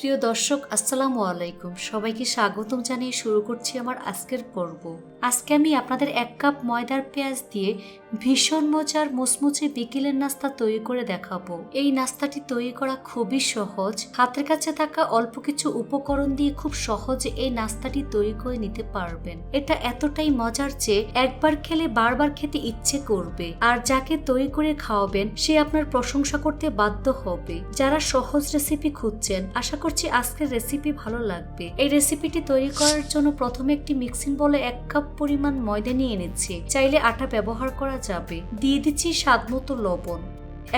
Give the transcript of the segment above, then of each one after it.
প্রিয় দর্শক, আসসালামু আলাইকুম। সবাইকে স্বাগতম জানিয়ে শুরু করছি আমার আজকের পর্ব। আজকে আমি আপনাদের এক কাপ ময়দার পেঁয়াজ দিয়ে ভীষণ মজার মুচমুচে বিকেলের নাস্তা তৈরি করে দেখাবো। এই নাস্তাটি তৈরি করা খুবই সহজ। হাতের কাছে থাকা অল্প কিছু উপকরণ দিয়ে খুব সহজে এই নাস্তাটি তৈরি করে নিতে পারবেন। এটা এতটাই মজার যে একবার খেলে বারবার খেতে ইচ্ছে করবে। আর যাকে তৈরি করে খাওয়াবেন, সে আপনার প্রশংসা করতে বাধ্য হবে। যারা সহজ রেসিপি খুঁজছেন, আশা করছি, আজকের রেসিপি ভালো লাগবে। এই রেসিপিটি তৈরি করার জন্য প্রথমে একটি মিক্সিং বলে এক কাপ পরিমাণ ময়দা নিয়ে নিচ্ছি চাইলে আটা ব্যবহার করা যাবে। দিয়ে দিচ্ছি স্বাদ মতো লবণ।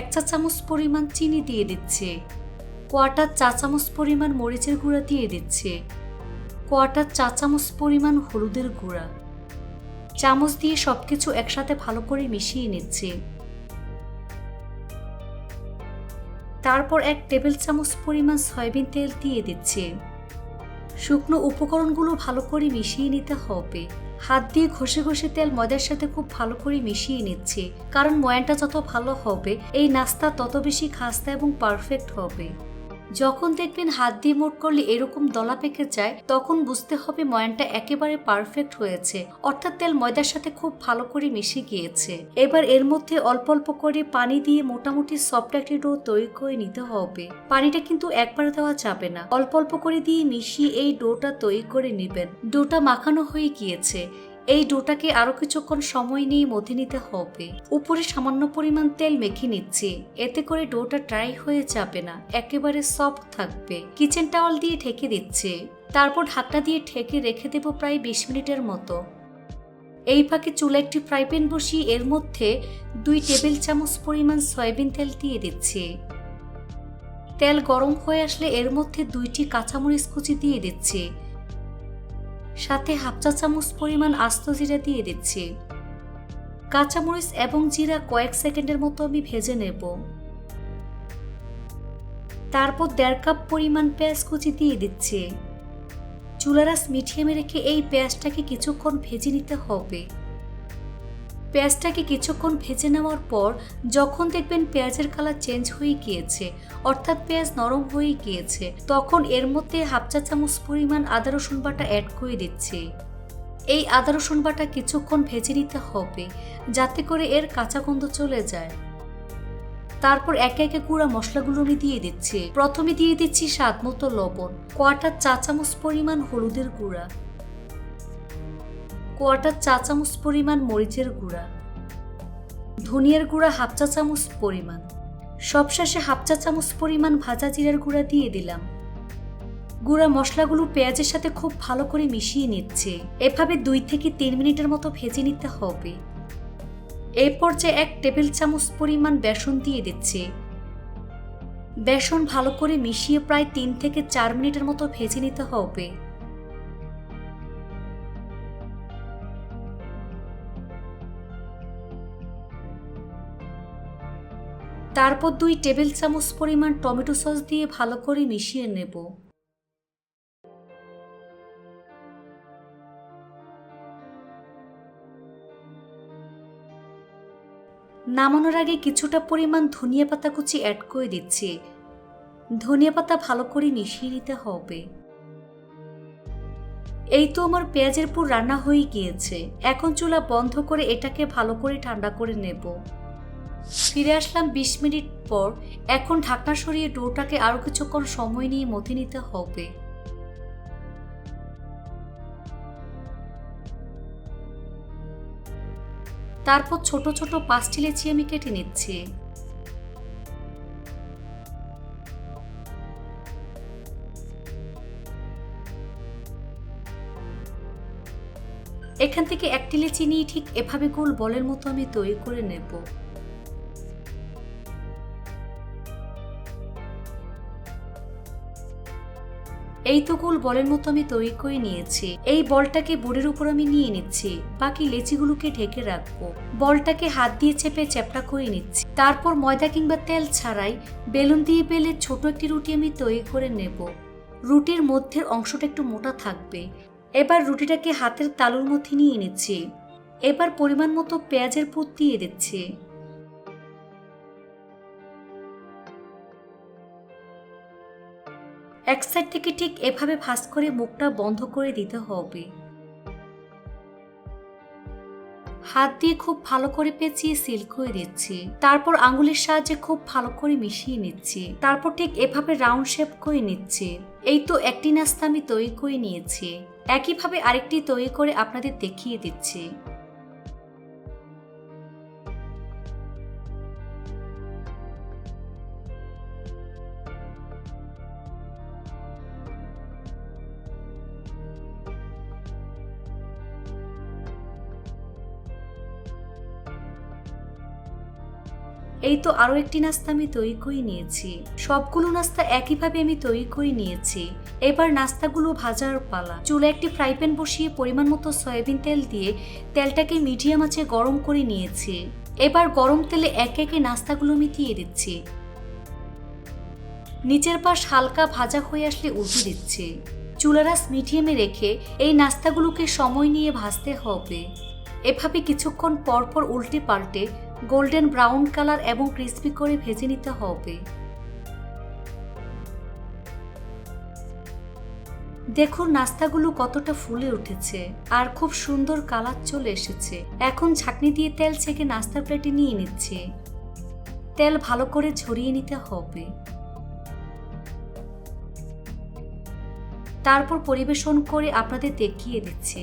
এক চা চামচ পরিমাণ চিনি দিয়ে দিচ্ছে। কোয়াটার চা চামচ পরিমাণ মরিচের গুঁড়া দিয়ে দিচ্ছে। কোয়াটার চা চামচ পরিমাণ হলুদের গুঁড়া। চামচ দিয়ে সবকিছু একসাথে ভালো করে মিশিয়ে নিচ্ছে। তারপর এক টেবিল চামচ পরিমাণ সয়াবিন তেল দিয়ে দিচ্ছে। শুকনো উপকরণগুলো ভালো করে মিশিয়ে নিতে হবে। হাত দিয়ে ঘষে ঘষে তেল ময়দার সাথে খুব ভালো করে মিশিয়ে নিচ্ছে। কারণ ময়ানটা যত ভালো হবে, এই নাস্তা তত বেশি খাস্তা এবং পারফেক্ট হবে। যখন দেখবেন হাত দিয়ে মোট করলে এরকম দলা পেকে যায়, তখন বুঝতে হবে ময়ানটা একেবারে পারফেক্ট হয়েছে। অর্থাৎ তেল ময়দার সাথে খুব ভালো করে মিশে গিয়েছে। এবার এর মধ্যে অল্প অল্প করে পানি দিয়ে মোটামুটি সফট একটি ডো তৈরি করে নিতে হবে। পানিটা কিন্তু একবার দেওয়া যাবে না। অল্প অল্প করে দিয়ে মিশিয়ে এই ডোটা তৈরি করে নেবেন। ডোটা মাখানো হয়ে গিয়েছে। এই ডোটাকে আরও কিছুক্ষণ সময় নিয়ে মধ্যে নিতে হবে। উপরে সামান্য পরিমাণ তেল মেখে নিচ্ছি। এতে করে ডোটা ড্রাই হয়ে যাবে না। একেবারে সফট থাকবে। কিচেন টাওয়াল দিয়ে ঢেকে দিচ্ছে। তারপর ঢাকনা দিয়ে ঢেকে রেখে দেব প্রায় বিশ মিনিটের মতো। এই ফাঁকে চুলা একটি ফ্রাই প্যান বসিয়ে এর মধ্যে দুই টেবিল চামচ পরিমাণ সয়াবিন তেল দিয়ে দিচ্ছি। তেল গরম হয়ে আসলে এর মধ্যে দুইটি কাঁচামরিচ কুচি দিয়ে দিচ্ছি। সাথে হাফ চা চামচ পরিমাণ আস্ত জিরা দিয়ে দিচ্ছি। কাঁচামরিচ এবং জিরা কয়েক সেকেন্ডের মতো আমি ভেজে নেব। তারপর দেড় কাপ পরিমাণ পেঁয়াজ কুচি দিয়ে দিচ্ছি। চুলারাস মিঠিয়ে রেখে এই পেঁয়াজটাকে কিছুক্ষণ ভেজে নিতে হবে। পেঁয়াজটাকে কিছুক্ষণ ভেজে নেওয়ার পর যখন দেখবেন পেঁয়াজের কালার চেঞ্জ হয়ে গিয়েছে, অর্থাৎ পেঁয়াজ নরম হয়ে গিয়েছে, তখন এর মধ্যে হাফ চা চামচ পরিমাণ আদা রসুন বাটা অ্যাড করে দিচ্ছে। এই আদা রসুন বাটা কিছুক্ষণ ভেজে নিতে হবে যাতে করে এর কাঁচা গন্ধ চলে যায়। তারপর একে একে গুঁড়া মশলাগুলো আমি দিয়ে দিচ্ছি। প্রথমে দিয়ে দিচ্ছি স্বাদ মতো লবণ কোয়াটার চা চামচ পরিমাণ হলুদের গুঁড়া। কোয়াটার চা চামচ পরিমাণ মরিচের গুঁড়া, ধনিয়ার গুঁড়া হাফ চা চামচ পরিমাণ, সবশেষে হাফ চা চামচ পরিমাণ ভাজা জিরার গুঁড়া দিয়ে দিলাম। গুঁড়া মশলাগুলো পেঁয়াজের সাথে খুব ভালো করে মিশিয়ে নিচ্ছে। এভাবে দুই থেকে তিন মিনিটের মতো ভেজে নিতে হবে। এই পর্যায়ে এক টেবিল চামচ পরিমাণ বেসন দিয়ে দিচ্ছে। বেসন ভালো করে মিশিয়ে প্রায় তিন থেকে চার মিনিটের মতো ভেজে নিতে হবে। তারপর দুই টেবিল চামচ পরিমাণ টমেটো সস দিয়ে ভালো করে মিশিয়ে নেব। নামানোর আগে কিছুটা পরিমাণ ধনিয়া পাতা কুচি অ্যাড করে দিচ্ছি। ধনিয়া পাতা ভালো করে মিশিয়ে নিতে হবে। এই তো আমার পেঁয়াজের পুর রান্না হয়ে গিয়েছে। এখন চুলা বন্ধ করে এটাকে ভালো করে ঠান্ডা করে নেব। ফিরে আসলাম বিশ মিনিট পর। এখন ঢাকনা সরিয়ে ডোটাকে আরও কিছুক্ষণ সময় নিয়ে মথে নিতে হবে। তারপর ছোট ছোট পাঁচটি লেচি আমি কেটে নিচ্ছি। এখান থেকে একটি লেচি নিয়ে ঠিক এভাবে গোল বলের মতো আমি তৈরি করে নেব। এই তো গোল বলের মতো আমি তৈরি করে নিয়েছি। এই বলটাকে বোর্ডের উপর আমি নিয়ে নিচ্ছি। বাকি লেচিগুলোকে ঢেকে রাখব। বলটাকে হাত দিয়ে চেপে চ্যাপটা করে নিচ্ছি। তারপর ময়দা কিংবা তেল ছাড়াই বেলুন দিয়ে বেলে ছোট একটি রুটি আমি তৈরি করে নেব। রুটির মধ্যের অংশটা একটু মোটা থাকবে। এবার রুটিটাকে হাতের তালুর মধ্যে নিয়ে নিচ্ছি। এবার পরিমাণ মতো পেঁয়াজের পুর দিয়ে দিচ্ছি। এক সাইড থেকে ঠিক এভাবে ভাঁজ করে মুখটা বন্ধ করে দিতে হবে। হাত দিয়ে খুব ভালো করে পেঁচিয়ে সিল করে দিচ্ছি। তারপর আঙ্গুলের সাহায্যে খুব ভালো করে মিশিয়ে নিচ্ছি। তারপর ঠিক এভাবে রাউন্ড শেপ করে নিচ্ছি। এই তো একটি নাস্তা আমি তৈরি করে নিয়েছি। একইভাবে আরেকটি তৈরি করে আপনাদের দেখিয়ে দিচ্ছি। এই তো আরও একটি নাস্তা আমি তৈরি করে নিয়েছি। সবগুলো নাস্তা একইভাবে আমি তৈরি করে নিয়েছি। এবার নাস্তাগুলো ভাজার পালা। চুলে একটি ফ্রাই প্যান বসিয়ে পরিমাণ মতো সয়াবিন তেল দিয়ে তেলটাকে মিডিয়াম আঁচে গরম করে নিয়েছি। এবার গরম তেলে একে একে নাস্তাগুলো আমি দিয়ে দিচ্ছি। নিচের পাশ হালকা ভাজা হয়ে আসলে উল্টে দিচ্ছি। চুলারাস মিডিয়ামে রেখে এই নাস্তাগুলোকে সময় নিয়ে ভাজতে হবে। এভাবে কিছুক্ষণ পর পর উল্টে পাল্টে গোল্ডেন ব্রাউন কালার এবং ক্রিস্পি করে ভেজে নিতে হবে। দেখুন, নাস্তাগুলো কতটা ফুলে উঠেছে আর খুব সুন্দর কালার চলে এসেছে। এখন ছাকনি দিয়ে তেল ছেঁকে নাস্তার প্লেটে নিয়ে নিচ্ছে। তেল ভালো করে ঝরিয়ে নিতে হবে। তারপর পরিবেশন করে আপনাদের দেখিয়ে দিচ্ছে।